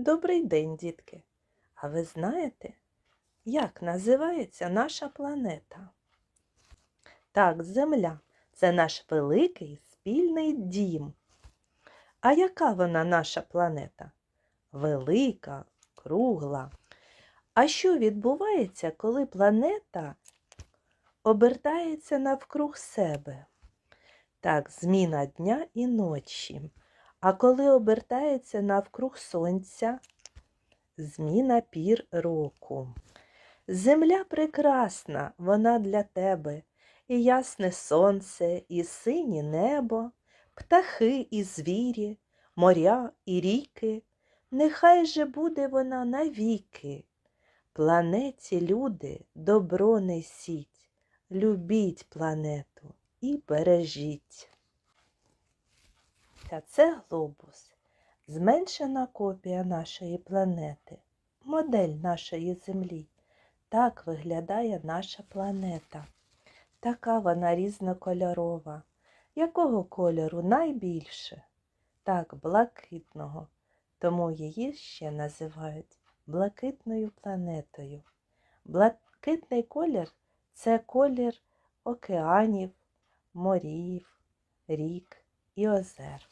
Добрий день, дітки! А ви знаєте, як називається наша планета? Так, Земля це наш великий спільний дім. А яка вона наша планета? Велика, кругла. А що відбувається, коли планета обертається навкруг себе? Так, зміна дня і ночі. А коли обертається навкруг сонця, зміна пір року. Земля прекрасна, вона для тебе, і ясне сонце, і синє небо, птахи і звірі, моря і ріки. Нехай же буде вона навіки. Планеті люди добро несіть, любіть планету і бережіть. Та це глобус, зменшена копія нашої планети, модель нашої Землі. Так виглядає наша планета. Така вона різнокольорова. Якого кольору найбільше? Так, блакитного. Тому її ще називають блакитною планетою. Блакитний колір це колір океанів, морів, рік і озер.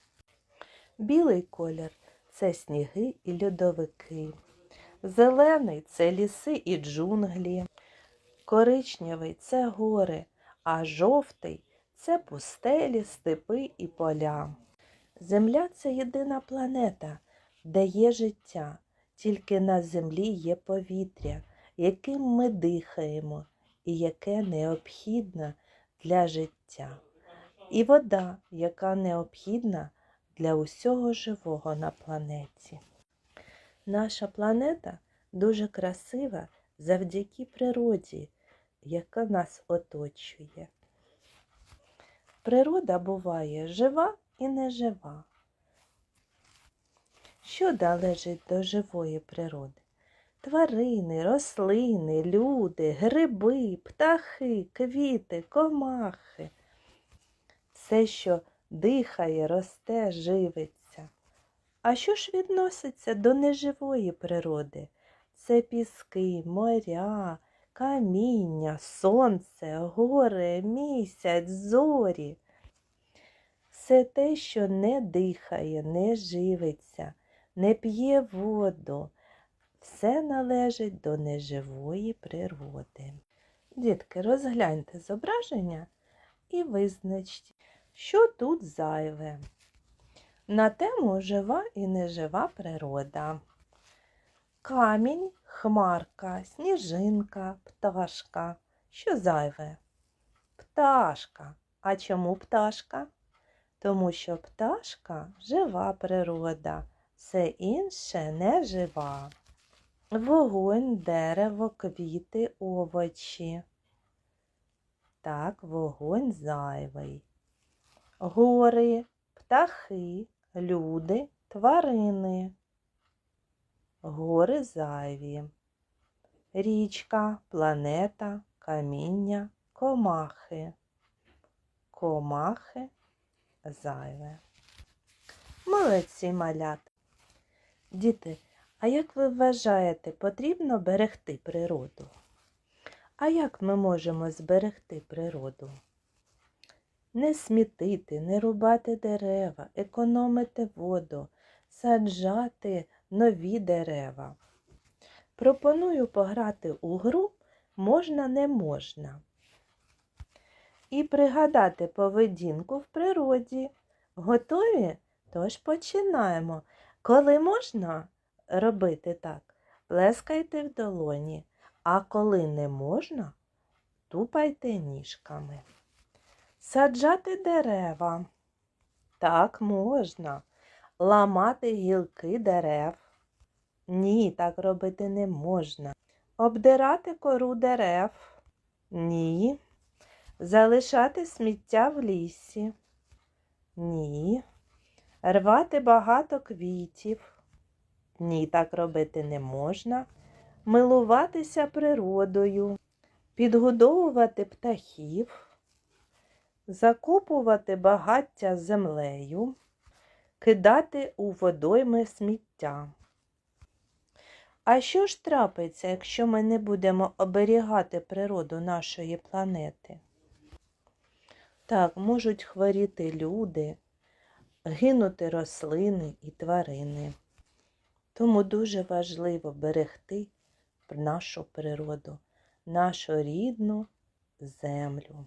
Білий колір це сніги і льодовики. Зелений це ліси і джунглі. Коричневий це гори, а жовтий це пустелі, степи і поля. Земля це єдина планета, де є життя, тільки на землі є повітря, яким ми дихаємо і яке необхідне для життя. І вода, яка необхідна для усього живого на планеті. Наша планета дуже красива завдяки природі, яка нас оточує. Природа буває жива і нежива. Що належить до живої природи? Тварини, рослини, люди, гриби, птахи, квіти, комахи. Все, що дихає, росте, живиться. А що ж відноситься до неживої природи? Це піски, моря, каміння, сонце, гори, місяць, зорі. Все те, що не дихає, не живиться, не п'є воду, все належить до неживої природи. Дітки, розгляньте зображення і визначте, що тут зайве. На тему жива і нежива природа. Камінь, хмарка, сніжинка, пташка. Що зайве? Пташка. А чому пташка? Тому що пташка жива природа, все інше не жива. Вогонь, дерево, квіти, овочі. Так, вогонь зайвий. Гори, птахи, люди, тварини. Гори зайві. Річка, планета, каміння, комахи. Комахи зайве. Молодці малят. Діти, а як ви вважаєте, потрібно берегти природу? А як ми можемо зберегти природу? Не смітити, не рубати дерева, економити воду, саджати нові дерева. Пропоную пограти у гру можна не можна. І пригадати поведінку в природі. Готові? Тож починаємо. Коли можна робити так, плескайте в долоні, а коли не можна, тупайте ніжками. Саджати дерева. Так можна. Ламати гілки дерев. Ні, так робити не можна. Обдирати кору дерев. Ні. Залишати сміття в лісі. Ні. Рвати багато квітів. Ні, так робити не можна. Милуватися природою, підгодовувати птахів, закопувати багаття землею, кидати у водойми сміття. А що ж трапиться, якщо ми не будемо оберігати природу нашої планети? Так, можуть хворіти люди, гинути рослини і тварини. Тому дуже важливо берегти нашу природу, нашу рідну землю.